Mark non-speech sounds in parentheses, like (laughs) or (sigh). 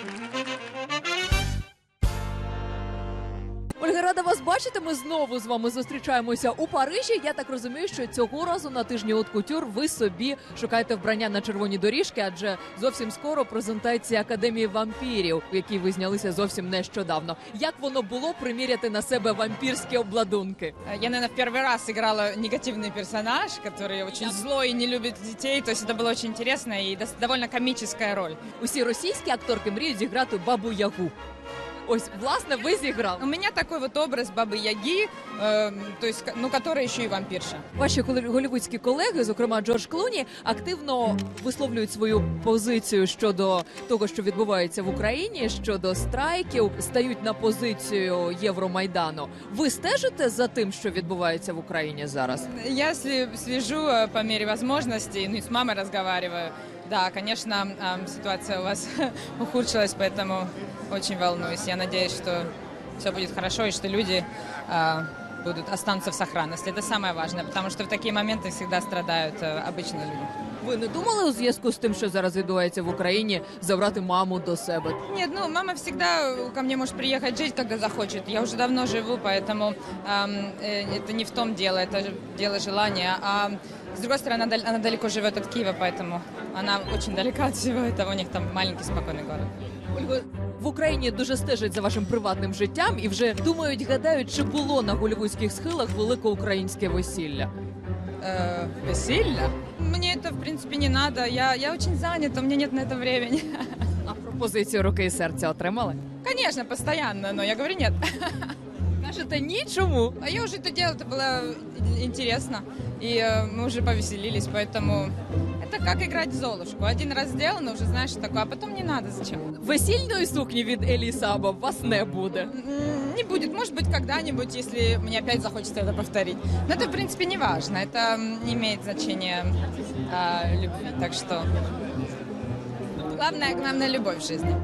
Thank you. Ольга, рада вас бачити. Ми знову з вами зустрічаємося у Парижі. Я так розумію, що цього разу на тижні от кутюр ви собі шукаєте вбрання на червоні доріжки, адже зовсім скоро презентація академії вампірів, в якій ви знялися зовсім нещодавно. Як воно було приміряти на себе вампірські обладунки? Я, наверное, в первый раз играла негативный персонаж, который очень злой и не любит детей. То есть это было очень интересно и дос- довольно комическая роль. Усі російські акторки мріють зіграти бабу Ягу. Ось, власне, ви зіграли. У меня такой вот образ бабы Яги, эм, то есть, ка- ну, которая еще и вампирша. Ваші голі- голівудські колеги, зокрема Джордж Клуні, активно висловлюють свою позицію щодо того, що відбувається в Україні, щодо страйків, стають на позицію Євромайдану. Ви стежите за тим, що відбувається в Україні зараз? Я сли- слежу э, по мере возможностей, ну и с мамой разговариваю. Да, конечно, эм, ситуация у вас (laughs) ухудшилась, поэтому очень волнуюсь. Я надеюсь, что все будет хорошо и что люди э, будут останутся в сохранности. Это самое важное, потому что в такие моменты всегда страдают э, обычные люди. Ви не думали у зв'язку з тим, що зараз відбувається в Україні, забрати маму до себе? Нет, ну мама всегда ко мне может приехать жить, когда захочет. Я уже давно живу, поэтому эм, э, это не в том дело, это же дело желания. А с другой стороны, она, дал- она далеко живет от Киева, поэтому она очень далека от всего этого. У них там маленький спокойный город. Ольга, в Україні дуже стежать за вашим приватним життям і вже думають, гадають, чи було на голівудських схилах великоукраїнське весілля. Э, веселье? Мне это, в принципе, не надо. Я, я очень занята, у меня нет на это времени. А пропозицію руки і серця отримали? Конечно, постоянно, но я говорю нет. Кажете, ні, чому? А я уже это делала, это было интересно. И э, мы уже повеселились, поэтому это как играть в Золушку. Один раз сделано, уже знаешь, что такое, а потом не надо зачем. Весільної сукні від Елі Саба у вас не буде. М, Не будет, может быть, когда-нибудь, если мне опять захочется это повторить. Но это, в принципе, не важно. Это м, не имеет значения а, любви. Так что главное, главное любовь в жизни.